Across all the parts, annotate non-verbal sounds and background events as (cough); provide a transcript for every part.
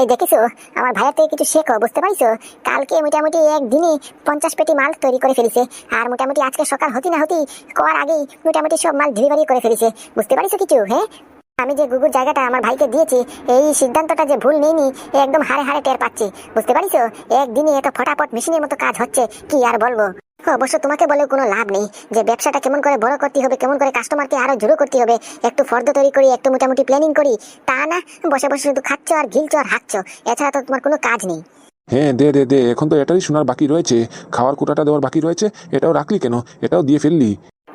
এই দেখেছ? আমার ভাইয়ের থেকে কিছু শেখো, বুঝতে পারছ? কালকে মোটামুটি একদিনে পঞ্চাশ পেটি মাল তৈরি করে ফেলেছে। আর মোটামুটি আজকে সকাল হতি না হতি, কর আগেই মোটামুটি সব মাল ডেলিভারি করে ফেলেছে। বুঝতে পারিস কিছু হ্যাঁ? আমি যে গুগুর জায়গাটা আমার ভাইকে দিয়েছি, এই সিদ্ধান্তটা যে ভুল নেইনি একদম হারে হারে টের পাচ্ছি। বুঝতে পারিছো একদিনে এত ফটাফট মেশিনের মতো কাজ হচ্ছে, কি আর বলব? অবশ্য তোমাকে বলে কোনো লাভ নেই, যে ব্যবসাটা কেমন করে বড় করতে হবে, কেমন করে কাস্টমারকে আরও জুড়ো করতে হবে, একটু ফর্দ তৈরি করি, একটু মোটামুটি প্ল্যানিং করি, তা না, বসে বসে শুধু খাচ্ছ আর গিলছো আর হাঁকছো, এছাড়া তো তোমার কোনো কাজ নেই। হ্যাঁ দে দে দে, এখন তো এটাই শোনার বাকি রয়েছে, খাওয়ার কোটাটা দেওয়ার বাকি রয়েছে, এটাও রাখলি কেন? এটাও দিয়ে ফেললি।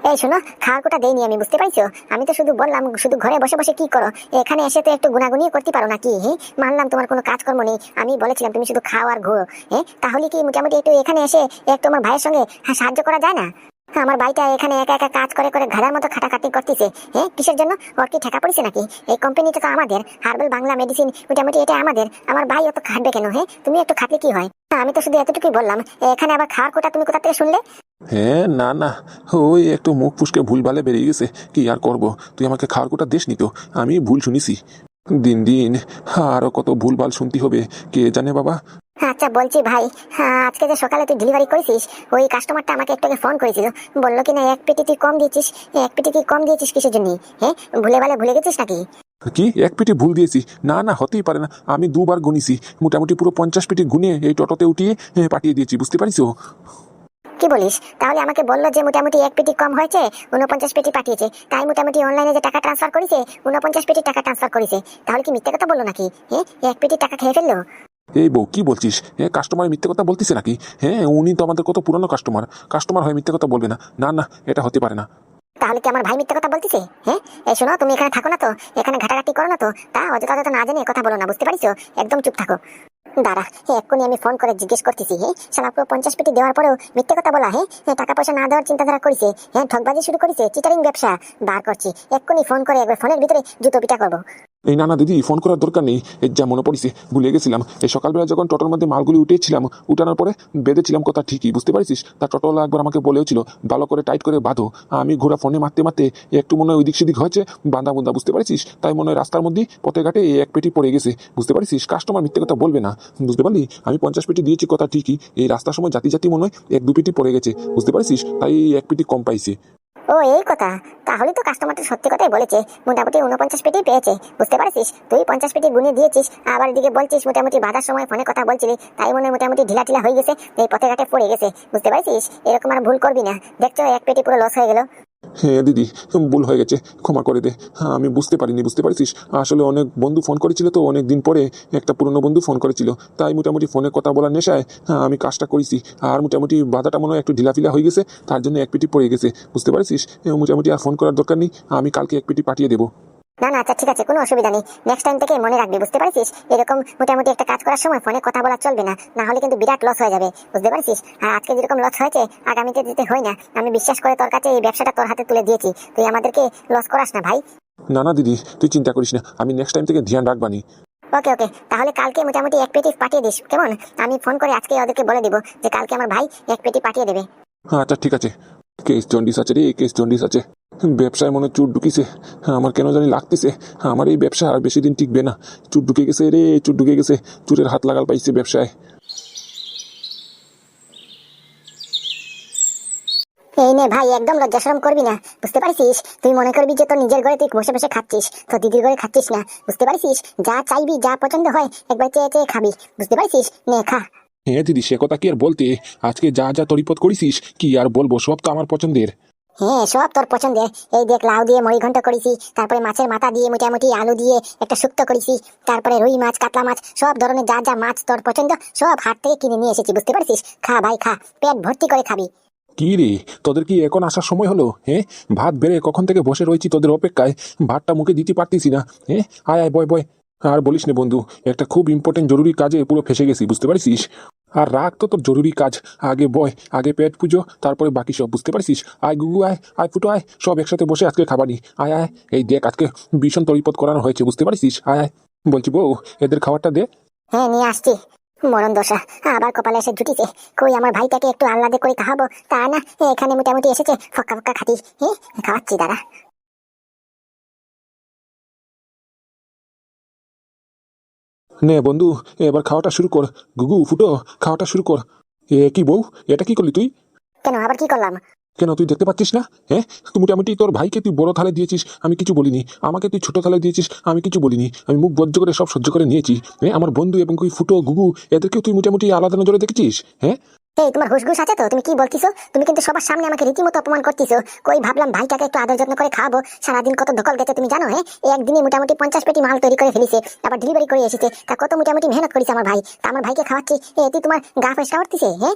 এই শোনো খাওয়ার কোটা দেইনি আমি বুঝতে পারছ আমি তো শুধু বললাম শুধু ঘরে বসে বসে কি করো? এখানে এসে তো একটু গুনাগুনি করতে পারো নাকি হ্যাঁ মানলাম তোমার কোনো কাজকর্ম নেই। আমি বলেছিলাম তুমি শুধু খাও আর ঘুরো হ্যাঁ তাহলে কি মোটামুটি একটু এখানে এসে একটু আমার ভাইয়ের সঙ্গে হ্যাঁ, সাহায্য করা যায় না? আমার ভাইটা এখানে একা একা কাজ করে করে ঘাড়ার মতো খাটাখাটি করতেছে হ্যাঁ কিসের জন্য? ওর কি ঠেকা পড়েছে নাকি? এই কোম্পানিটা তো আমাদের হার্বাল বাংলা মেডিসিন মোটামুটি এটা আমাদের। আমার ভাই অত খাটবে কেন হ্যাঁ তুমি একটু খাটলে কি হয় আমি তো শুধু এতটুকুই বললাম এখানে আবার খাওয়ার কোটা তুমি কোথা থেকে শুনলে? হ্যাঁ না না। ওই একটু মুখ ফুসকে ভুল ভালে বেরিয়ে গেছে। কি আর করব? তুই আমাকে খাওয়ার কোটা দিস নি তো। আমি ভুল শুনিছি। দিন দিন আরও কত ভুল ভালো শুনতে হবে। কে জানে বাবা? আচ্ছা বলছি ভাই আজকে যে সকালে তুই ডেলিভারি করেছিস ওই কাস্টমারটা আমাকে একটু ফোন করেছিল। বলল কি না এক পেটি তুই কম দিয়েছিস। এক পেটি তুই কম দিয়েছিস কিসের জন্য? হ্যাঁ ভুলে ভালে ভুলে গেছিস নাকি? কি? এক পেটি ভুল দিয়েছি। না না হতেই পারে না। আমি দুবার গুনিছি। মোটামুটি পুরো পঞ্চাশ পেটি গুনে এই টোটোতে উঠিয়ে পাঠিয়ে দিয়েছি। বুঝতে পারিস কি বলিস? তাহলে আমাকে বলল যে মোটামুটি এক পেটি কম হয়েছে উনপঞ্চাশ পেটি পাঠিয়েছে। তাই মোটামুটি অনলাইনে যে টাকা ট্রান্সফার করেছে উনপঞ্চাশ পেটি টাকা ট্রান্সফার করেছে। তাহলে কি মিথ্যে কথা বলল নাকি? হ্যাঁ এক পেটি টাকা খেয়ে ফেলল? এই বউ কি বলছিস? হ্যাঁ কাস্টমার মিথ্যে কথা বলতিছে নাকি? হ্যাঁ উনি তো আমাদের কত পুরানো কাস্টমার কাস্টমার হয়ে মিথ্যে কথা বলবে না। না না এটা হতে পারে না। তাহলে কি আমার ভাই মিথ্যে কথা বলতেছে? হ্যাঁ এই শোনো তুমি এখানে থাকো না তো। এখানে ঘাটাঘাটি করো না তো। তা অযথা অযথা না জেনে কথা বলো না বুঝতে পারিস একদম চুপ থাকো। দাঁড়া হ্যাঁ এক্ষুনি আমি ফোন করে জিজ্ঞেস করতেছি হ্যাঁ শালা পুরো পঞ্চাশ পেটি দেওয়ার পরেও মিথ্যে কথা বলা হ্যাঁ হ্যাঁ, টাকা পয়সা না দেওয়ার চিন্তাধারা করেছে হ্যাঁ ঠকবাজি শুরু করেছে চিটারিং ব্যবসা। বার করছি এক্ষুনি ফোন করে একবার ফোনের ভিতরে জুতো পিটা করব। এই না না দিদি, ফোন করার দরকার নেই। এই যা মনে পড়িছে, ভুলে গেছিলাম। এই সকালবেলা যখন টোটোর মধ্যে মালগুলি উঠেছিলাম, উঠানোর পরে বেঁধেছিলাম কথা ঠিকই, বুঝতে পারিস তা টোটোওয়ালা একবার আমাকে বলেছিল ভালো করে টাইট করে বাঁধো। আমি ঘোরা ফোনে মারতে মারতে একটু মনে হয় ওইদিক সেদিক হয়েছে বাঁধা বুন্দা বুঝতে পারিস তাই মনে হয় রাস্তার মধ্যেই পথে ঘাটে এই এক পেটি পড়ে গেছে, বুঝতে পারিস কাস্টমার মিথ্যে কথা বলবে না, বুঝতে পারলি? আমি পঞ্চাশ পেটি দিয়েছি কথা ঠিকই, এই রাস্তার সময় জাতি জাতি মনে হয় এক দু পেটি পড়ে গেছে, বুঝতে পারিস তাই এই এক পেটি কম পাইছে। ও, এই কথা। তাহলে তো কাস্টমারটা সত্যি কথাই বলেছে, মোটামুটি উনপঞ্চাশ পেটি পেয়েছে, বুঝতে পারছিস? তুই পঞ্চাশ পেটি গুনে দিয়েছিস, আবার এদিকে বলছিস, মোটামুটি বাধার সময় ফোনে কথা বলছিলি, তাই মনে মোটামুটি ঢিলা ঢিলা হয়ে গেছে, এই পথে ঘাটে পড়ে গেছে, বুঝতে পারছিস? এরকম আর ভুল করবি না। দেখছ, এক পেটি পুরো লস হয়ে গেল। হ্যাঁ দিদি, ভুল হয়ে গেছে। ক্ষমা করে দে। হ্যাঁ আমি বুঝতে পারিনি, বুঝতে পারছিস? আসলে অনেক বন্ধু ফোন করেছিল তো অনেক দিন পরে একটা পুরনো বন্ধু ফোন করেছিল। তাই মোটামুটি ফোনে কথা বলার নেশায় হ্যাঁ আমি কাজটা করেছি। আর মোটামুটি বাধাটা মনে হয় একটু ঢিলাফিলা হয়ে গেছে, তার জন্য এক পেটি পড়ে গেছে। বুঝতে পারছিস? মোটামুটি আর ফোন করার দরকার নেই, আমি কালকে এক পেটি পাঠিয়ে দেবো। না না আচ্ছা ঠিক আছে কোনো অসুবিধা নেই। নেক্সট টাইম থেকে মনে রাখবি বুঝতে পারছিস? এরকম মোটামুটি একটা কাজ করার সময় ফোনে কথা বলা চলবে না। না হলে কিন্তু বিরাট লস হয়ে যাবে বুঝতে পারছিস? আর আজকে যেরকম লস হয়েছে আগামীতে দিতে হয় না। আমি বিশ্বাস করে তোর কাছে এই ব্যবসাটা তোর হাতে তুলে দিয়েছি। তুই আমাদেরকে লস করাস না ভাই। না না দিদি তুই চিন্তা করিস না। আমি নেক্সট টাইম থেকে ধ্যান রাখবানি। ওকে ওকে তাহলে কালকে মোটামুটি এক পেটি পাঠিয়ে দিস কেমন? আমি ফোন করে আজকে ওদেরকে বলে দিব যে কালকে আমার ভাই এক পেটি পাঠিয়ে দেবে। আচ্ছা ঠিক আছে। কেস জন্ডিস আছে রে কেস জন্ডিস আছে। ব্যবসায় মনে চুট ঢুকিছে। আমার কেন জানি লাগতেছে। আমার এই ব্যবসা আর বেশি দিন টিকবে না। চুট ঢুকে গেছে রে চুট ঢুকে গেছে। চুরের হাত লাগাল পাইছে ব্যবসায়। এই নে ভাই একদম লজ্জা শরম করবি না। বুঝতে পারছিস? তুই মনে করবি যে তোর নিজের ঘরে তুই বসে বসে খাচ্ছিস। তোর দিদির ঘরে খাচ্ছিস না। বুঝতে পারছিস? যা চাইবি যা পছন্দ হয় একবার চেয়ে চেয়ে খাবি। বুঝতে পারছিস? নে খা। হ্যাঁ দিদি সে কথা কি আর বলতে? আজকে যা যা তরিপত করেছিস কি আর বলব সব তো আমার পছন্দের। হ্যাঁ সব তোর পছন্দের এই দেখ, লাউ দিয়ে মুড়ি ঘন্ট করেছি, তারপরে মাছের মাথা দিয়ে মোটামুটি আলু দিয়ে একটা শুক্তো করেছি, তারপরে রুই মাছ, কাতলা মাছ, সব ধরনের যা যা মাছ তোর পছন্দ, সব হাট থেকে কিনে নিয়ে এসেছি, বুঝতে পারছিস? খা ভাই, খা, পেট ভর্তি করে খাবি। কি রে, তোদের কি এখন আসার সময় হলো? হ্যাঁ ভাত বেড়ে কখন থেকে বসে রয়েছি তোদের অপেক্ষায়? ভাতটা মুখে দিতে পারতেছি না। হ্যাঁ আয় আয়, বয় বয়। আর বলিস না বন্ধু, একটা খুব ইম্পর্টেন্ট জরুরি কাজে পুরো ফেসে গেছি, বুঝতে পারছিস? আর রাখ তো তোর জরুরি কাজ। আগে বয়, আগে পেট পুজো, তারপরে বাকি সব, বুঝতে পারছিস? আয় গুগু, আয় আয় ফুটো, আয়, সব একসাথে বসে আজকে খাবারই। আয় আয়, এই দেখ, আজকে ভীষণ তরিপত করানো হয়েছে, বুঝতে পারছিস? আয় আয়, বলছি বউ, এদের খাবারটা দে। হ্যাঁ নিয়ে আসছি। মরণ দশা, আবার কপালে এসে জুটিছে। কই আমার ভাইটাকে একটু আহ্লাদে করে খাওয়াবো? তা না, এখানে মোটামুটি এসেছে, ফক্কা ফক্কা খাতি। হ্যাঁ খাওয়াচ্ছি দাঁড়া। নে বন্ধু এবার খাওয়াটা শুরু কর। গুগু ফুটো খাওয়াটা শুরু কর। এ কি বউ? এটা কি করলি তুই? কেন আবার কি করলাম? কেন তুই দেখতে পাচ্ছিস না? হ্যাঁ তুই মোটামুটি তোর ভাইকে তুই বড় থালে দিয়েছিস আমি কিছু বলিনি। আমাকে তুই ছোট থালে দিয়েছিস আমি কিছু বলিনি। আমি মুখ বজ্জ করে সব সহ্য করে নিয়েছি। হ্যাঁ আমার বন্ধু এবং তুই ফুটো গুগু এদেরকেও তুই মোটামুটি আলাদা নজরে দেখেছিস? হ্যাঁ এই, তোমার হুশগুস আছে তো? তুমি কি বলতিছো? তুমি কিন্তু সবার সামনে আমাকে রীতিমতো অপমান করতিছো। কই ভাবলাম ভাইটাকে একটু আদর যত্ন করে খাব সারাদিন কত ধকল গেছে তুমি জানো হ্যাঁ এই একদিনে মোটামুটি পঞ্চাশ পেটি মাল তৈরি করে ফেলিছে, আবার ডেলিভারি করে এসেছে। তা কত মোটামুটি মেহনত করেছে আমার ভাই। তা আমার ভাইকে খাওয়াচ্ছি। এ তুই তোমার গা পয়সা করতিছে হ্যাঁ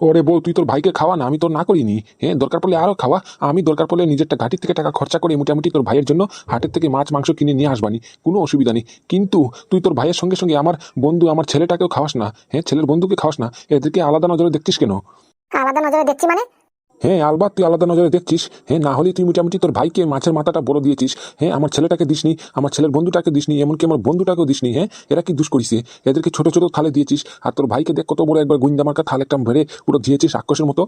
ওরে বউ তুই তোর ভাইকে খাওয়া না, আমি তোর না করিনি। হ্যাঁ দরকার পড়লে আরও খাওয়া। আমি দরকার পড়লে নিজেরটা ঘাটির থেকে টাকা খরচা করে মোটামুটি তোর ভাইয়ের জন্য হাটের থেকে মাছ, মাংস কিনে নিয়ে আসবানি। কোনো অসুবিধা নেই। কিন্তু তুই তোর ভাইয়ের সঙ্গে সঙ্গে আমার বন্ধু, আমার ছেলেটাকেও খাওয়াস না। হ্যাঁ ছেলের বন্ধুকে খাওয়াস না। এদেরকে আলাদা নজরে দেখছিস কেন? আলাদা নজরে দেখছি মানে? হ্যাঁ আলবাত তুই আলাদা নজরে দেখছিস। হ্যাঁ না হলে তুই মোটামুটি তোর ভাইকে মাছের মাথাটা বড় দিয়েছিস। হ্যাঁ আমার ছেলেটাকে দিসনি আমার ছেলের বন্ধুটাকে দিসনি এমনকি আমার বন্ধুটাকেও দিসনি। হ্যাঁ এরা কি দুষ করিস এদেরকে ছোট ছোট থালে দিয়েছিস আর তোর ভাইকে দেখ কত বড় একবার গুইন্দা মার্কা থাল একটা ভরে পুরো দিয়েছিস রাক্ষসের মতো।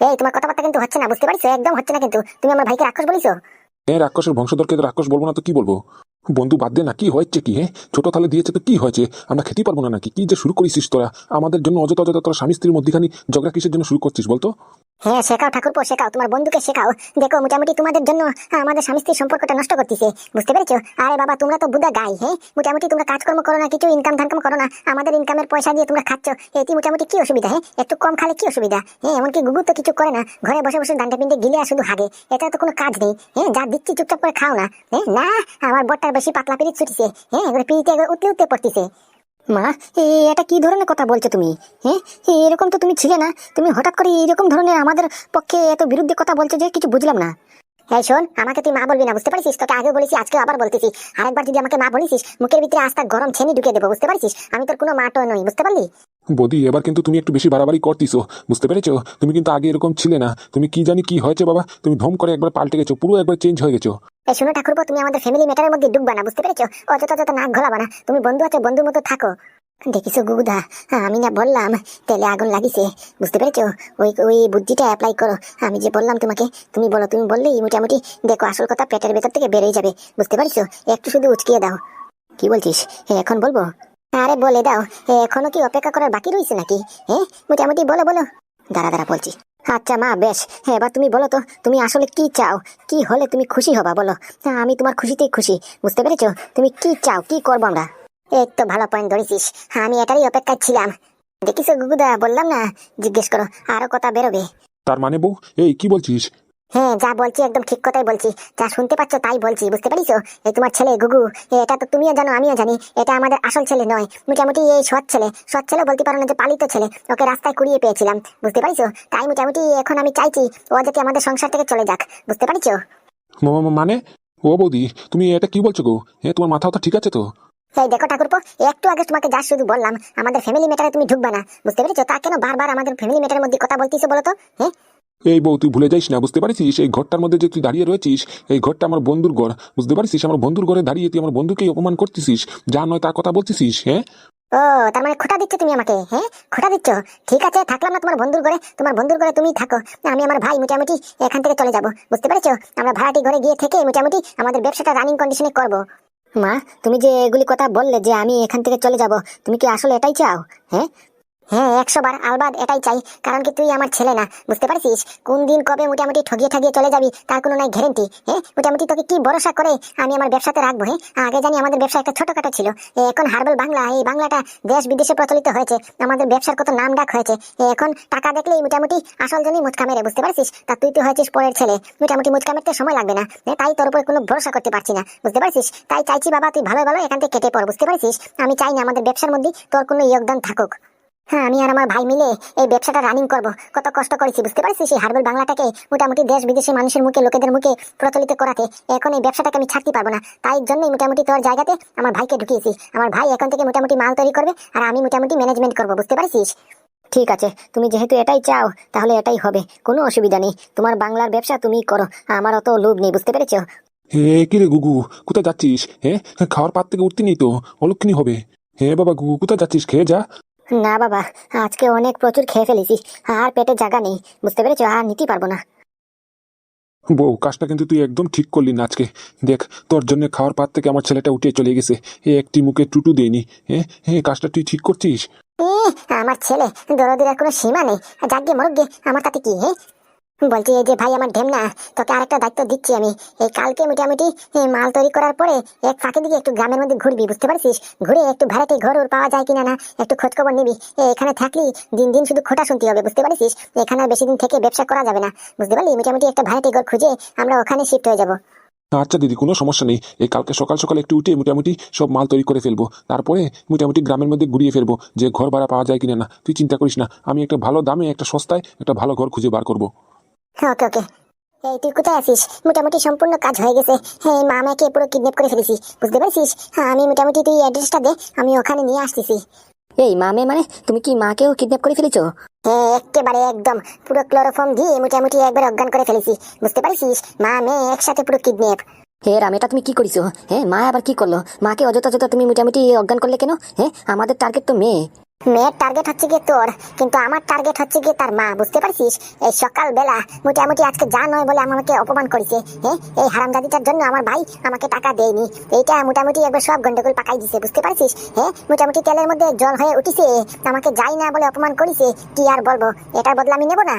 এই তোমার কথাবার্তা কিন্তু হচ্ছে না বুঝতে পারছ? একদম হচ্ছে না কিন্তু। তুমি আমার ভাইকে রাক্ষস বলিছো? হ্যাঁ রাক্ষসের বংশধরকে তো রাক্ষস বলব না তো কি বলব? বন্ধু বাদ দে না কি হয়েছে কি? হ্যাঁ ছোট থালে দিয়েছে তো কি হয়েছে? আমরা খেতে পারব না নাকি? কি যে শুরু করেছিস তোরা? আমাদের জন্য অযথা অযথা তোরা স্বামী স্ত্রীর মধ্যখানি ঝগড়া কিসের জন্য শুরু করছিস বলতো? হ্যাঁ শেখাও ঠাকুরপো, শেখাও। তোমার বন্ধুকে শেখাও। দেখো, মোটামুটি তোমাদের জন্য আমাদের স্বামী স্ত্রীর সম্পর্কটা নষ্ট করতেছে। বুঝতে পেরেছ? আরে বাবা, তোমরা তো বুদা গাই হ্যাঁ? মোটামুটি তোমরা কাজকর্ম করো না, কিছু ইনকাম ধানকাম করো না। আমাদের ইনকামের পয়সা দিয়ে তোমরা খাচ্ছ। এটি মোটামুটি কি অসুবিধা হ্যাঁ? একটু কম খালে কি অসুবিধা হ্যাঁ? এমনকি গুগু তো কিছু করে না। ঘরে বসে বসে ডান্ডা পিন্ডে গিলে আর শুধু হাগে। এটা তো কোনো কাজ নেই হ্যাঁ? যা দিচ্ছি চুপচাপ করে খাও না হ্যাঁ? না, আমার বটটার বেশি পাতলা পিরিত ছুটিছে হ্যাঁ? এগুলো উতলে উতলে পড়তিছে। মা এটা কি ধরনের কথা বলছো তুমি? হ্যাঁ এরকম তো তুমি ছিলে না। তুমি হঠাৎ করে এরকম ধরনের আমাদের পক্ষে এত বিরুদ্ধে কথা বলছো যে কিছু বুঝলাম না। হ্যাঁ শোন, আমাকে তুই মা বলবি না, বুঝতে পারছিস? তোকে আগে বলেছি আজকে আবার বলতেছি। আরেকবার যদি আমাকে মা বলিস মুখের ভিতরে আস্তা গরম ছেনি ঢুকে দেবো, বুঝতে পারছিস? আমি তোর কোনো মাটো নই, বুঝতে পারলি? বদি, এবার কিন্তু তুমি একটু বেশি বাড়াবাড়ি করতিছো, বুঝতে পেরেছ? তুমি কিন্তু আগে এরকম ছিলে না। তুমি কি জানি কি হয়েছে বাবা? তুমি ধম করে একবার পাল্টে গেছো, পুরো একবার চেঞ্জ হয়ে গেছো। এই তুমি আমাদের ফ্যামিলি ম্যাটারের মধ্যে ডুববা না, বুঝতে পেরেছ? নাক ঘোলাবা না, তুমি বন্ধু বন্ধুর মতো থাকো। গুগুদা আমি না বললাম, তেলে আগুন লাগিছে, বুঝতে পেরেছ? ওই ওই বুদ্ধিটা অ্যাপ্লাই করো। আমি যে বললাম তোমাকে, তুমি বলো, তুমি বললেই মোটামুটি দেখো, আসল কথা পেটের ভেতর থেকে বেরিয়ে যাবে, বুঝতে পারছ? একটু শুধু উচকিয়ে দাও। কি বলছিস? এখন বলব? আরে বলে দাও এখনও কি অপেক্ষা করার বাকি রয়েছে নাকি? হ্যাঁ মোটামুটি বলো বলো। দাঁড়া দাঁড়া বলছি। আচ্ছা মা, বেশ। হ্যাঁ এবার তুমি বলো তো, তুমি আসলে কি চাও? কি হলে তুমি খুশি হবা, বলো। আমি তোমার খুশিতেই খুশি, বুঝতে পেরেছ? তুমি কি চাও, কি করব আমরা? এই তো ভালো পয়েন্ট ধরেছিস, আমি এটারই অপেক্ষায় ছিলাম। দেখিছো গুগুদা, বললাম না, জিজ্ঞেস করো, আরও কথা বেরোবে। তার মানে বউ, এই কি বলছিস? হ্যাঁ যা বলছি একদম ঠিক কথাই বলছি। যা শুনতে পাচ্ছ তাই বলছি বুঝতে পারিছো? এই তোমার ছেলে গুগু এটা তো তুমিও জানো আমিও জানি এটা আমাদের আসল ছেলে নয়। মোটামুটি এই সৎ ছেলে সৎ ছেলে বলতে পারো না যে পালিত ছেলে ওকে রাস্তায় কুড়িয়ে পেয়েছিলাম বুঝতে পারিছো? তাই মোটামুটি এখন আমি চাইছি ও যাতে আমাদের সংসার থেকে চলে যাক বুঝতে পারিছো? মানে? ও বৌদি তুমি এটা কি বলছো গো? হ্যাঁ তোমার মাথা তো ঠিক আছে তো? এই দেখো ঠাকুরপো একটু আগে তোমাকে যা শুধু বললাম আমাদের ফ্যামিলি ম্যাটারে তুমি ঢুকবা না বুঝতে পেরেছ? তা কেন বারবার আমাদের ফ্যামিলি ম্যাটারের মধ্যে কথা বলতিছো বলো তো? হ্যাঁ এই বউ, তুই ভুলে যাইস না, বুঝতে পারিস এই ঘরটার মধ্যে যে তুই দাঁড়িয়ে রয়েছিস, এই ঘরটা আমার বন্ধুর ঘর, বুঝতে পারিস আমার বন্ধুর ঘরে দাঁড়িয়ে তুই আমার বন্ধুকেই অপমান করতেছিস, যা নয় তার কথা বলতেছিস হ্যাঁ? ও, তার মানে খোটা দিচ্ছ তুমি আমাকে হ্যাঁ? খোটা দিচ্ছ? ঠিক আছে, থাকলাম না তোমার বন্ধুর ঘরে, তোমার বন্ধুর ঘরে তুমি থাকো। আমি আমার ভাই মোটামুটি এখান থেকে চলে যাব, বুঝতে পেরেছ? আমরা ভাড়াটি ঘরে গিয়ে থেকে মোটামুটি আমাদের ব্যবসাটা রানিং কন্ডিশনে করব। মা, তুমি যে এগুলি কথা বললে যে আমি এখান থেকে চলে যাব, তুমি কি আসলে এটাই চাও হ্যাঁ? হ্যাঁ একশো বার আলবাদ এটাই চাই। কারণ কি তুই আমার ছেলে না বুঝতে পারছিস? কোন দিন কবে মোটামুটি ঠগিয়ে ঠাগিয়ে চলে যাবি তার কোনো নাই গ্যারেন্টি হ্যাঁ? মোটামুটি তোকে কি ভরসা করে আমি আমার ব্যবসাতে রাখব হ্যাঁ? আগে জানি আমাদের ব্যবসা একটা ছোটখাটো ছিল। এখন হার্বাল বাংলা এই বাংলাটা দেশ বিদেশে প্রচলিত হয়েছে আমাদের ব্যবসার কত নাম ডাক হয়েছে। এখন টাকা দেখলেই মোটামুটি আসল জনই মুচকা মেরে বুঝতে পারছিস? তা তুই তো হয়েছিস পরের ছেলে মোটামুটি মুচকা মেরতে সময় লাগবে না এ, তাই তোর উপরে কোনো ভরসা করতে পারছি না বুঝতে পারছিস? তাই চাইছি বাবা তুই ভালো ভালো এখান থেকে কেটে পড় বুঝতে পারছিস? আমি চাই না আমাদের ব্যবসার মধ্যে তোর কোনো যোগদান থাকুক। হ্যাঁ আমি আর আমার ভাই মিলে এই ব্যবসাটা রানিং করব। কত কষ্ট করেছি, বুঝতে পারছিস? এই হার্বাল বাংলাটাকে মোটামুটি দেশ বিদেশি মানুষের মুখে, লোকেদের মুখে প্রচলিত করাতে এখন এই ব্যবসাটাকে আমি ছাড়তে পারব না। তাই জন্যই মোটামুটি তোর জায়গাতে আমার ভাইকে ঢুকিয়েছি। আমার ভাই এখন থেকে মোটামুটি মাল তৈরি করবে আর আমি মোটামুটি ম্যানেজমেন্ট করব, বুঝতে পারছিস? ঠিক আছে, তুমি যেহেতু এটাই চাও, তাহলে এটাই হবে। কোনো অসুবিধা নেই। তোমার বাংলার ব্যবসা তুমি করো আমার অত লোভ নেই, বুঝতে পেরেছ? হে, কি রে গুগু, কোথায় যাচ্ছিস? হ্যাঁ খাওয়ার পাত থেকে উঠতে নেই তো অলক্ষণী হবে। হ্যাঁ বাবা গুগু, কোথায় যাচ্ছিস? খেয়ে যা। না বাবা আজকে অনেক প্রচুর খেয়ে ফেলেছি আর পেটে জায়গা নেই বুঝতে পেরেছ? আর নিতে পারব না। বউ কাজটা কিন্তু তুই একদম ঠিক করলি না আজকে। দেখ তোর জন্য খাওয়ার পাত থেকে আমার ছেলেটা উঠে চলে গেছে? এ একটি মুখে টুটু দেয়নি। হ্যাঁ হ্যাঁ কাজটা তুই ঠিক করছিস? আমার ছেলে দরদের কোনো সীমা নেই। যাকে মরগে আমার তাতে কি হ্যাঁ বলছি, এই যে ভাই আমার ঢেমনা তোকে আরেকটা দায়িত্ব দিচ্ছি আমি। এই কালকে মোটামুটি মাল তৈরি করার পরে এক ফাঁকে দিকে একটু গ্রামের মধ্যে ঘুরবি, বুঝতে পারছিস? ঘুরে একটু ভ্যারাইটি ঘর পাওয়া যায় কিনা না, একটু খোঁজ খবর নিবি এখানে থাকলি দিন দিন শুধু খোটা শুনতে হবে, বুঝতে পারছিস? এখানে বেশি দিন থেকে ব্যবসা করা যাবে না, বুঝতে পারলি? মোটামুটি একটা ভ্যারাইটি ঘর খুঁজে আমরা ওখানে শিফট হয়ে যাব। আচ্ছা দিদি, কোনো সমস্যা নেই। এই কালকে সকাল সকাল একটু উঠে মোটামুটি সব মাল তৈরি করে ফেলব। তারপরে মোটামুটি গ্রামের মধ্যে ঘুরিয়ে ফেলব, যে ঘর ভাড়া পাওয়া যায় কিনা না। তুই চিন্তা করিস না, আমি একটা ভালো দামে, একটা সস্তায় একটা ভালো ঘর খুঁজে বার করব। ওকে ওকে। এই তুই কোথায় আছিস? মোটামুটি সম্পূর্ণ কাজ হয়ে গেছে। হ্যাঁ মা আমাকে পুরো কিডন্যাপ করে ফেলেছি। বুঝতে পারছিস? হ্যাঁ আমি মোটামুটি তুই অ্যাড্রেসটা দে আমি ওখানে নিয়ে আসতেছি। এই মামে মানে? তুমি কি মাকেও কিডন্যাপ করে ফেলেছো? হ্যাঁ একেবারে একদম। পুরো ক্লোরোফর্ম দিয়ে মোটামুটি একবার অজ্ঞান করে ফেলেছি। বুঝতে পারছিস? মা মেয়ে একসাথে পুরো কিডন্যাপ হে রাম এটা তুমি কি করিছো? হ্যাঁ মা আবার কি করল? মাকে অযথা অযথা তুমি মোটামুটি অজ্ঞান করলে কেন? হ্যাঁ আমাদের টার্গেট তো মেয়ে। মেয়ের টার্গেট হচ্ছে গিয়ে তোর, কিন্তু আমার টার্গেট হচ্ছে গিয়ে তার মা, বুঝতে পারছিস? এই সকাল বেলা মোটামুটি আজকে যা নয় বলে আমাকে অপমান করেছে হ্যাঁ এই হারামজাদিটার জন্য আমার ভাই আমাকে টাকা দেয়নি। এইটা মোটামুটি একবার সব গন্ডগোল পাকাই দিছে, বুঝতে পারছিস? হ্যাঁ মোটামুটি তেলের মধ্যে জল হয়ে উঠিছে, আমাকে যাই না বলে অপমান করেছে, কি আর বলব? এটার বদলা আমি নেব না?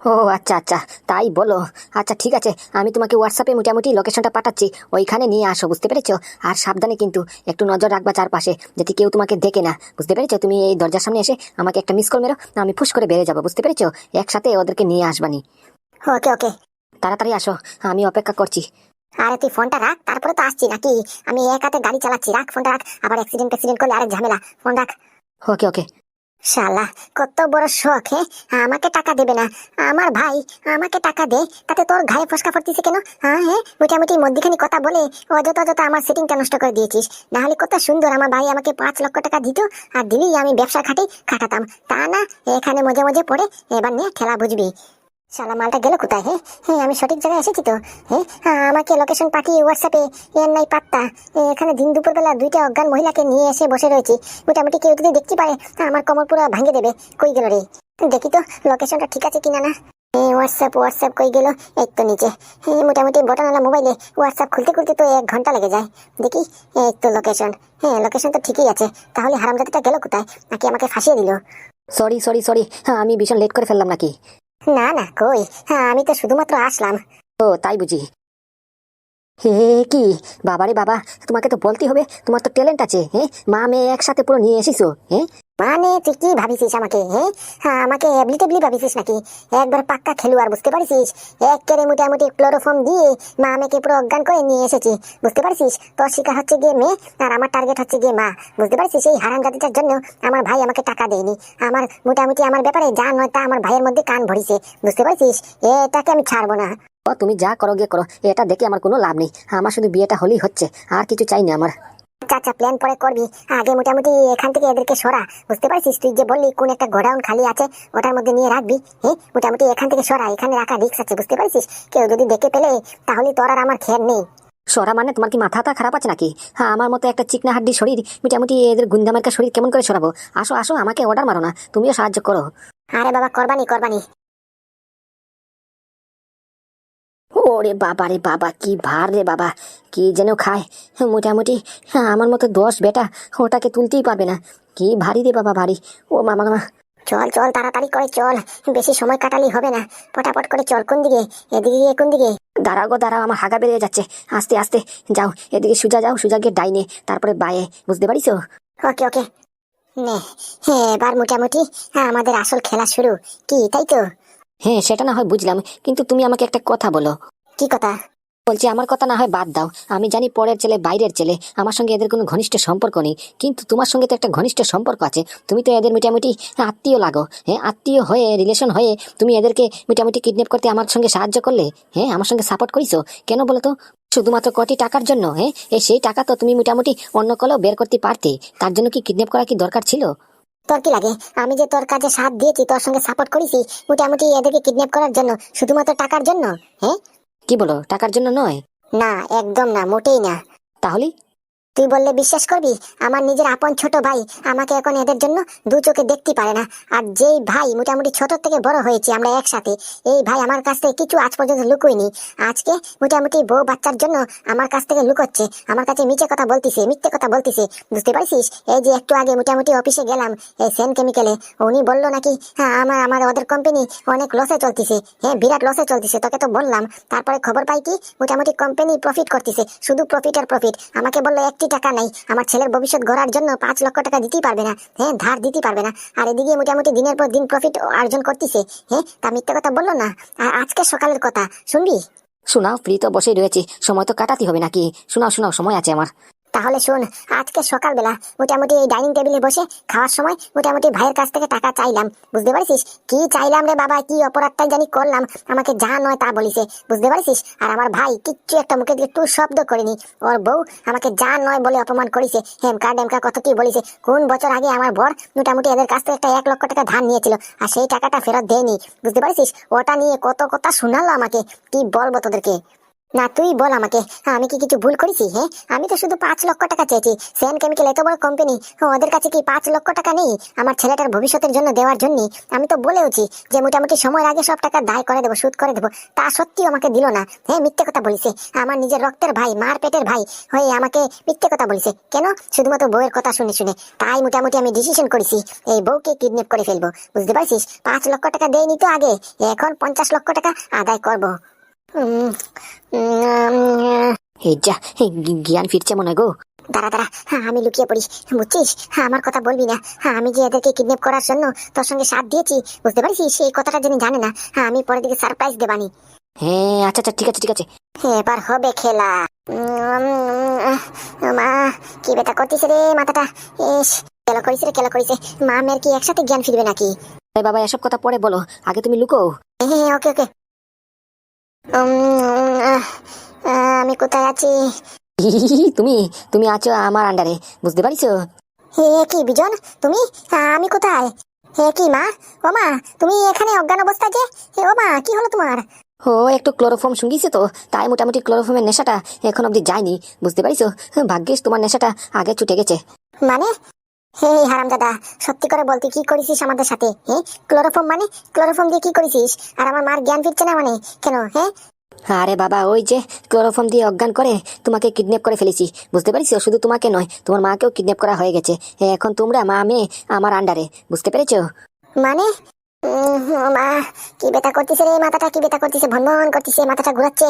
ও আচ্ছা আচ্ছা তাই বলো। আচ্ছা ঠিক আছে আমি তোমাকে হোয়াটসঅ্যাপে মোটামুটি লোকেশনটা পাঠাচ্ছি। ওইখানে নিয়ে আসো বুঝতে পেরেছ? আর সাবধানে কিন্তু একটু নজর রাখবা চারপাশে যাতে কেউ তোমাকে দেখে না। বুঝতে পেরেছ? তুমি এই দরজার সামনে এসে আমাকে একটা মিস কল মেরো আমি ফুস করে বেড়ে যাব বুঝতে পেরেছ? একসাথে ওদেরকে নিয়ে আসবানি ওকে ওকে। তাড়াতাড়ি আসো আমি অপেক্ষা করছি। আরে তুই ফোনটা রাখ তারপরে তো আসছি নাকি? আমি এক হাতে গাড়ি চালাচ্ছি রাখ ফোনটা রাখ। আবার অ্যাক্সিডেন্ট অ্যাক্সিডেন্ট করলে আরেক ঝামেলা। ফোন রাখ। ওকে ওকে। শালা, কত বড় শখ হ্যাঁ আমাকে টাকা দেবে না। আমার ভাই আমাকে টাকা দে, তাতে তোর ঘায়ে ফসকা পড়তিছে কেন? হ্যাঁ হ্যাঁ মোটামুটি মধ্যখানি কথা বলে অযথা অযথা আমার সেটিংটা নষ্ট করে দিয়েছিস। নাহলে কত সুন্দর আমার ভাই আমাকে পাঁচ লক্ষ টাকা দিত, আর দিলেই আমি ব্যবসা খাটে খাটাতাম। তা না, এখানে মজে মজে পড়ে, এবার নিয়ে খেলা বুঝবি। শালা মালটা গেল কোথায় হ্যাঁ হ্যাঁ আমি সঠিক জায়গায় এসেছি তো হ্যাঁ হ্যাঁ, আমাকে লোকেশন পাঠিয়ে হোয়াটসঅ্যাপে এর নাই পাত্তা। এখানে দিন দুপুরবেলা দুইটা অজ্ঞান মহিলাকে নিয়ে এসে বসে রয়েছি। মোটামুটি কেউ যদি দেখতে পারে আমার কমর পুরো ভাঙে দেবে। কই গেল রে? দেখি তো লোকেশনটা ঠিক আছে কিনা না? এই হোয়াটসঅ্যাপ হোয়াটসঅ্যাপ কই গেল? এই তো নিচে। এই মোটামুটি বটনওয়ালা মোবাইলে হোয়াটসঅ্যাপ খুলতে খুলতে তো এক ঘণ্টা লেগে যায়। দেখি এই তো লোকেশন হ্যাঁ লোকেশন তো ঠিকই আছে। তাহলে হারামজাতিটা গেল কোথায়? নাকি আমাকে ফাঁসিয়ে দিল? সরি সরি সরি হ্যাঁ আমি ভীষণ লেট করে ফেললাম নাকি? না না কই? হ্যাঁ আমি তো শুধুমাত্র আসলাম। ও তাই বুঝি। হে কি? বাবারে বাবা, তোমাকে তো বলতে হবে, তোমার তো ট্যালেন্ট আছে হ্যাঁ মা, মেয়ে একসাথে পুরো নিয়ে এসেছ হ্যাঁ মানে তুই কি ভাবিছিস আমাকে হ্যাঁ আমাকে ভাবিছিস নাকি? একবার পাক্কা খেলোয়াড়, বুঝতে পারছিস? ক্লোরোফর্ম দিয়ে মা আমাকে পুরো অজ্ঞান করে নিয়ে এসেছি, বুঝতে পারছিস? তোর শিকার হচ্ছে গিয়ে মেয়ে, আর আমার টার্গেট হচ্ছে গিয়ে মা, বুঝতে পারছিস? এই হারাম জাতিটার জন্য আমার ভাই আমাকে টাকা দেয়নি, আমার মোটামুটি আমার ব্যাপারে যা নয় তা আমার ভাইয়ের মধ্যে কান ভরিছে, বুঝতে পারছিস? এটাকে আমি ছাড়বো না। ও তুমি যা করো গিয়ে করো। এটা দেখে আমার কোনো লাভ নেই। আমার শুধু বিয়েটা হলেই হচ্ছে আর কিছু চাই না আমার। আচ্ছা আচ্ছা প্ল্যান পরে করবি। আগে মোটামুটি এখান থেকে এদেরকে সরা। বুঝতে পারছিস তুই যে বললি কোন একটা গোডাউন খালি আছে ওটার মধ্যে নিয়ে রাখবি। হ্যাঁ মোটামুটি এখান থেকে সরা এখানে রাখা রিক্স আছে বুঝতে পারছিস? কেউ যদি দেখে পেলে তাহলে তোর আর আমার খেয়াল নেই। সরা মানে তোমার কি মাথাটা খারাপ আছে নাকি? হ্যাঁ আমার মতো একটা চিকনা হাড্ডি শরীর মোটামুটি এদের গুন্দামার্কা শরীর কেমন করে সরাবো? আসো আসো আমাকে অর্ডার মারো না তুমিও সাহায্য করো। আরে বাবা করবানি করবানি। ওরে বাবা রে বাবা কি ভার রে বাবা কি যেন খায়। মোটামুটি আমার মতো দশ বেটা ওটাকে তুলতেই পারবে না। কি ভারী রে বাবা ভারী। ও মামা মামা। চল চল তাড়াতাড়ি করে চল। বেশি সময় কাটালি হবে না। পটাপট করে চল কোন দিকে? এদিকে গিয়ে কোন দিকে? দাঁড়াও গো দাঁড়াও আমার হাগা বেরিয়ে যাচ্ছে। আস্তে আস্তে যাও এদিকে সুজা যাও সুজা গিয়ে ডাইনে তারপরে বায়ে। বুঝতে পারিস ওকে ওকে। নে হ্যাঁ এবার মোটামুটি হ্যাঁ আমাদের আসল খেলা শুরু। কি তাই তো? হ্যাঁ সেটা না হয় বুঝলাম কিন্তু তুমি আমাকে একটা কথা বলো। কি কথা? বলছি, আমার কথা না হয় বাদ দাও। আমি জানি পরের ছেলে বাইরের ছেলে। আমার সঙ্গে এদের কোনো ঘনিষ্ঠ সম্পর্ক নেই। কিন্তু তোমার সঙ্গে তো একটা ঘনিষ্ঠ সম্পর্ক আছে। তুমি তো এদের মোটামুটি আত্মীয় লাগো। হ্যাঁ আত্মীয় হয়ে রিলেশন হয়ে তুমি এদেরকে মোটামুটি কিডন্যাপ করতে আমার সঙ্গে সাহায্য করলে? হ্যাঁ আমার সঙ্গে সাপোর্ট করিছো? কেন বলো তো? শুধুমাত্র কটি টাকার জন্য হ্যাঁ সেই টাকা তো তুমি মোটামুটি অন্য কলেও বের করতে পারতে। তার জন্য কি কিডন্যাপ করা কি দরকার ছিল? তোর কি লাগে? আমি যে তোর কাজে সাথ দিয়েছি, তোর সঙ্গে সাপোর্ট করেছি, মোটামুটি এদেরকে কিডন্যাপ করার জন্য, শুধুমাত্র টাকার জন্য হ্যাঁ কি বলো টাকার জন্য নয়? না একদম না মোটেই না। তাহলে তুই বললে বিশ্বাস করবি? আমার নিজের আপন ছোট ভাই আমাকে এখন এদের জন্য দু চোখে দেখতে পারে না। আর যেই ভাই মোটামুটি ছোট থেকে বড় হয়েছে আমরা একসাথে, এই ভাই আমার কাছ থেকে কিছু আজ পর্যন্ত লুকোয়নি। আজকে মোটামুটি বউ বাচ্চার জন্য আমার কাছ থেকে লুকোচ্ছে। আমার কাছে মিছে কথা বলতিছে, মিথ্যে কথা বলতিছে। বুঝতে পারছিস? এই যে একটু আগে মোটামুটি অফিসে গেলাম, এই সেন কেমিক্যালে। উনি বলল নাকি হ্যাঁ আমার আমার ওদের কোম্পানি অনেক লসে চলতিছে। হ্যাঁ বিরাট লসে চলতিছে, তোকে তো বললাম। তারপরে খবর পাই কি, মোটামুটি কোম্পানি প্রফিট করতেছে, শুধু প্রফিট আর প্রফিট আমাকে বলল একটি টাকা নাই। আমার ছেলের ভবিষ্যৎ গড়ার জন্য পাঁচ লক্ষ টাকা দিতেই পারবে না। হ্যাঁ ধার দিতেই পারবে না। আর এদিকে মোটামুটি দিনের পর দিন প্রফিট অর্জন করতেছে। হ্যাঁ তা মিথ্যে কথা বলল না? আর আজকে সকালের কথা, শুনবি? শোনাও, ফ্রি তো বসেই রয়েছে। সময় তো কাটাতে হবে নাকি? শোনাও শোনাও, সময় আছে আমার। তাহলে শোন, আজকে সকালবেলা মোটামুটি এই ডাইনিং টেবিলে বসে খাওয়ার সময় মোটামুটি ভাইয়ের কাছ থেকে টাকা চাইলাম। বুঝতে পারছিস? কি চাইলাম রে বাবা, কি অপরাধটাই জানি করলাম, আমাকে যা নয় তা বলিছে। বুঝতে পারছিস? আর আমার ভাই কিচ্ছু একটা মুখে দিয়ে টু শব্দ করেনি। ওর বউ আমাকে যা নয় বলে অপমান করেছে। হেমকা ডেমকা কত কি বলেছে। কোন বছর আগে আমার বর মোটামুটি এদের কাছ থেকে একটা এক লক্ষ টাকা ধার নিয়েছিল, আর সেই টাকাটা ফেরত দেয়নি। বুঝতে পারছিস? ওটা নিয়ে কত কথা শোনালো আমাকে। কি বলব তোদেরকে? না, তুই বল আমাকে। আমি কি কিছু ভুল করেছি হ্যাঁ? আমি তো শুধু পাঁচ লক্ষ টাকা চেয়েছি। সেন কেমিক্যাল এত বড় কোম্পানি ওদের কাছে কি পাঁচ লক্ষ টাকা নেই? আমার ছেলেটার ভবিষ্যতের জন্য দেওয়ার জন্য। আমি তো বলেওছি যে মোটামুটি সময়ের আগে সব টাকা দায় করে দেবো সুদ করে দেবো। তা সত্যিও আমাকে দিল না। হ্যাঁ মিথ্যে কথা বলিছে। আমার নিজের রক্তের ভাই, মার পেটের ভাই হয়ে আমাকে মিথ্যে কথা বলিছে। কেন? শুধুমাত্র বউয়ের কথা শুনে শুনে। তাই মোটামুটি আমি ডিসিশন করেছি, এই বউকে কিডন্যাপ করে ফেলব। বুঝতে পারছিস? পাঁচ লক্ষ টাকা দেয়নি তো আগে। এখন পঞ্চাশ লক্ষ টাকা আদায় করব। যা জ্ঞান ফিরছে মনে গো। দাঁড়া দাঁড়া হ্যাঁ, আমি লুকিয়ে পড়ি বুঝছিস? হ্যাঁ, আমার কথা বলবি না। হ্যাঁ, আমি যে এদেরকে কিডন্যাপ করার জন্য তোর সঙ্গে সাথ দিয়েছি বুঝতে পারছিস? সেই কথাটা যিনি জানে না আমি পরের দিকে সারপ্রাইজ দেবানি। হ্যাঁ আচ্ছা আচ্ছা ঠিক আছে ঠিক আছে। এবার হবে খেলা। মা কি বেটা করতিস রে মাথাটা? ইস কেলো করিস রে কেলো করিস মা মেয়ের কি একসাথে জ্ঞান ফিরবে নাকি? বাবা এসব কথা পরে বলো আগে তুমি লুকো। হ্যাঁ ওকে ওকে। আমি কোথায় আছি? (laughs) তুমি তুমি আছো আমার আন্ডারে বুঝতে পারিছো? হে কি বিজন? তুমি? হ্যাঁ, আমি কোথায়? হে কি মা? ও মা তুমি এখানে অজ্ঞান অবস্থায় যে? হে ও মা কি হলো তোমার? ও একটু ক্লোরোফর্ম শুঙ্গিছে তো তাই মোটামুটি ক্লোরোফর্মের নেশাটা এখন অব্দি যায়নি বুঝতে পারিছো? ভাগ্যিস তোমার নেশাটা আগে ছুটে গেছে। মানে? হে হারাম দাদা সত্যি করে বলতে কি করেছিস আমাদের সাথে হ্যাঁ ক্লোরোফর্ম মানে? ক্লোরোফর্ম দিয়ে কি করেছিস? আর আমার মার জ্ঞান ফিরছে না মানে? কেন হ্যাঁ আরে বাবা ওই যে ক্লোরোফর্ম দিয়ে অজ্ঞান করে তোমাকে কিডন্যাপ করে ফেলেছি। বুঝতে পারিস শুধু তোমাকে নয় তোমার মাকেও কিডন্যাপ করা হয়ে গেছে। এখন তোমরা মা মেয়ে আমার আন্ডারে বুঝতে পেরেছ? মানে? মা কি বেতা করতেছে রে মাথাটা? কি বেতা করতেছে? ভন ভন করতেছে মাথাটা ঘুরাচ্ছে।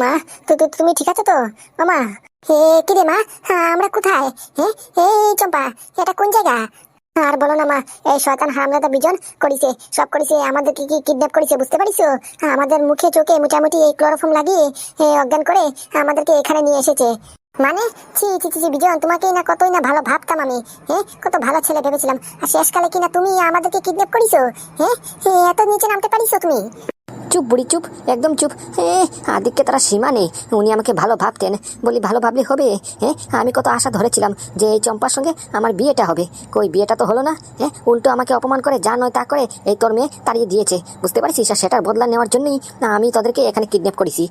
মা তুমি ঠিক আছো তো? ও মা হে মা? হ্যাঁ, আমরা কোথায়? হ্যাঁ এই চম্পা এটা কোন জায়গা? আর বলো না মা এই শয়তান বিজন সব আমাদের কি কিডন্যাপ বুঝতে আমাদের মুখে চোখে মোটামুটি এই ক্লোরোফর্ম লাগিয়ে অজ্ঞান করে আমাদেরকে এখানে নিয়ে এসেছে। মানে? ছি ছি ছি বিজন তোমাকে না কতই না ভালো ভাবতাম আমি হ্যাঁ কত ভালো ছেলে ভেবেছিলাম। আর শেষকালে কিনা তুমি আমাদেরকে কিডন্যাপ করিছো? হ্যাঁ, এত নিচে নামতে পারিছো তুমি? চুপ বুড়ি, চুপ, একদম চুপ। এ আদিককে তারা সীমা নেই। উনি আমাকে ভালো ভাবতেন। বলি, ভালো ভাবলে হবে? হ্যাঁ আমি কত আশা ধরেছিলাম যে এই চম্পার সঙ্গে আমার বিয়েটা হবে। কই, বিয়েটা তো হলো না? হ্যাঁ উল্টো আমাকে অপমান করে, যা নয় তা করে, এই তোর মেয়ে তাড়িয়ে দিয়েছে। বুঝতে পারছিস? আর সেটার বদলা নেওয়ার জন্যই না আমি তোদেরকে এখানে কিডন্যাপ করেছি।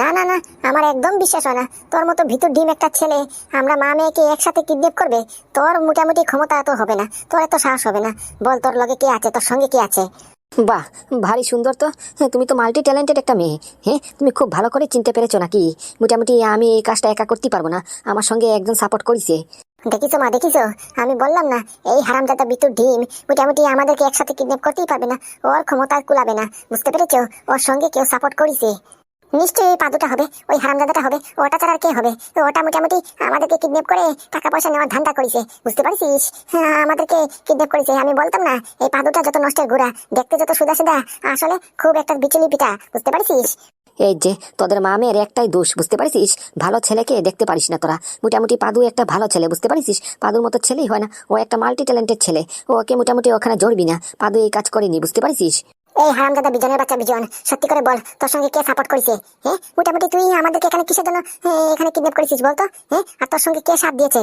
না না না, আমার একদম বিশ্বাস হয় না। তোর মতো ভিতর ডিম একটা ছেলে, আমরা মা মেয়েকে একসাথে কিডন্যাপ করবে? তোর মোটামুটি ক্ষমতা এত হবে না। তোর এত সাহস হবে না। বল তোর লগে কে আছে? তোর সঙ্গে কে আছে? বাহ ভারী সুন্দর তো। হ্যাঁ, তুমি তো মাল্টি ট্যালেন্টেড একটা মেয়ে। হ্যাঁ তুমি খুব ভালো করে চিনতে পেরেছ নাকি? মোটামুটি আমি এই কাজটা একা করতে পারব না। আমার সঙ্গে একজন সাপোর্ট করিছে। দেখিছো মা দেখিছো? আমি বললাম না এই হারামজাদা বিতুর ডিম মোটামুটি আমাদেরকে একসাথে কিডন্যাপ করতেই পারবে না। ওর ক্ষমতা কুলাবে না। বুঝতে পেরেছ? ওর সঙ্গে কেউ সাপোর্ট করিছে। নিশ্চয়ই এই পাদুটা হবে ওই হারামজাদাটা হবে ওটা ছাড়া আর কে হবে? ওটা মোটামুটি আমাদেরকে কিডন্যাপ করে টাকা পয়সা নেওয়ার ধান্দা করেছে। বুঝতে পারছিস? হ্যাঁ, আমাদেরকে কিডন্যাপ করেছে। আমি বলতাম না এই পাদুটা যত নষ্টের গুড়া দেখতে যত সুদা সুদা আসলে খুব একটা বিচুলি পিঠা বুঝতে পারছিস? এই যে তোদের মা মেয়ের একটাই দোষ বুঝতে পারিস ভালো ছেলেকে দেখতে পারিস না তোরা। মোটামুটি পাদু একটা ভালো ছেলে বুঝতে পারিস পাদুর মতো ছেলেই হয় না। ও একটা মাল্টি ট্যালেন্টেড ছেলে। ওকে মোটামুটি ওখানে জড়বি না। পাদু এই কাজ করেনি বুঝতে পারিস এই হারামজাদা বিজনের বাচ্চা বিজন। সত্যি করে বল তোর সঙ্গে কে সাপোর্ট করেছে? হ্যাঁ মোটামুটি তুই আমাদেরকে এখানে কিসের জন্য এখানে কিডন্যাপ করেছিস বলতো? হ্যাঁ আর তোর সঙ্গে কে সাথ দিয়েছে?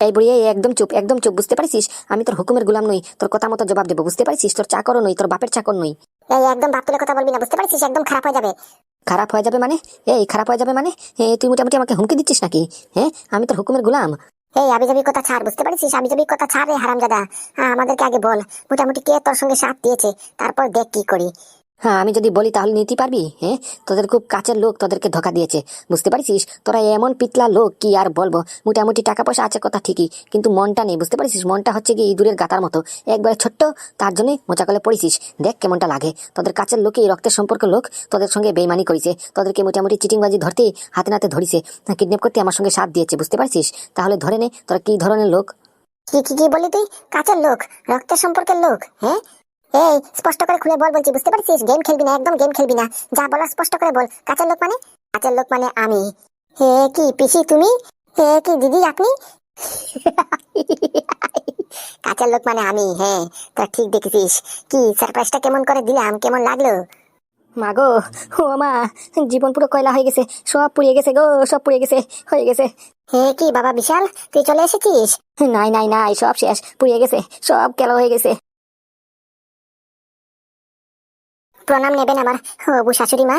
এই বুড়ি এই একদম চুপ একদম চুপ বুঝতে পারিস আমি তোর হুকুমের গুলাম নই তোর কথা মতো জবাব দেবো বুঝতে পারিস তোর চাকরও নই তোর বাপের চাকর নই। এই একদম বাপ তুলে কথা বলবি না বুঝতে পারছিস? একদম খারাপ হয়ে যাবে। খারাপ হয়ে যাবে মানে? এই খারাপ হয়ে যাবে মানে? তুই মোটামুটি আমাকে হুমকি দিচ্ছিস নাকি? হ্যাঁ আমি তোর হুকুমের গুলাম। এই আবিজাবি কথা ছাড়, বুঝতে পারছিস? আবিজাবি কথা ছাড় রে হারামজাদা। হ্যাঁ আমাদেরকে আগে বল, মোটামুটি কে তোর সঙ্গে সাথ দিয়েছে? তারপর দেখ কি করি। হ্যাঁ আমি যদি বলি তাহলে নিতে পারবি? হ্যাঁ? তোদের খুব কাছের লোক তোদেরকে ধোকা দিয়েছে। বুঝতে পারছিস? তোরা এমন পিতলা লোক, কি আর বলব? মোটামুটি টাকা পয়সা আছে কথা ঠিকই, কিন্তু মনটা নেই, বুঝতে পারছিস? মনটা হচ্ছে কি ইঁদুরের গাতার মতো। একবারে ছোট্ট, তার জন্যই মোচা কলে পড়েছিস। দেখ কেমনটা লাগে। তোদের কাছের লোকই রক্তের সম্পর্ক লোক, তোদের সঙ্গে বেইমানি করেছে। তোদেরকে মোটামুটি চিটিংবাজি ধরতে হাতে নাতে ধরিছে। কিডন্যাপ করতে আমার সঙ্গে সাথ দিয়েছে, বুঝতে পারছিস? তাহলে ধরে নে, তোরা কি ধরনের লোক? কি কি বললি তুই? কাছের লোক, রক্তের সম্পর্কের লোক হ্যাঁ? এই স্পষ্ট করে খুলে বল বলছি বুঝতে পারছিস? গেম খেলবি না একদম গেম খেলবি না। যা বলা স্পষ্ট করে বল। কাছের লোক মানে? কাছের লোক মানে আমি। হে কি পিসি তুমি? হে কি দিদি আপনি? কাছের লোক মানে আমি হ্যাঁ তা ঠিক দেখেছিস। কি সারপ্রাইজটা কেমন করে দিলাম? কেমন লাগল? মাগো ও মা জীবন পুরো কয়লা হয়ে গেছে। সব পুড়িয়ে গেছে গো সব পুড়িয়ে গেছে হয়ে গেছে। হে কি বাবা বিশাল? তুই চলে এসেছিস? নাই নাই নাই সব শেষ পুড়িয়ে গেছে সব কেলো হয়ে গেছে। প্রণাম নেবেন আমার। হবু শাশুড়ি মা।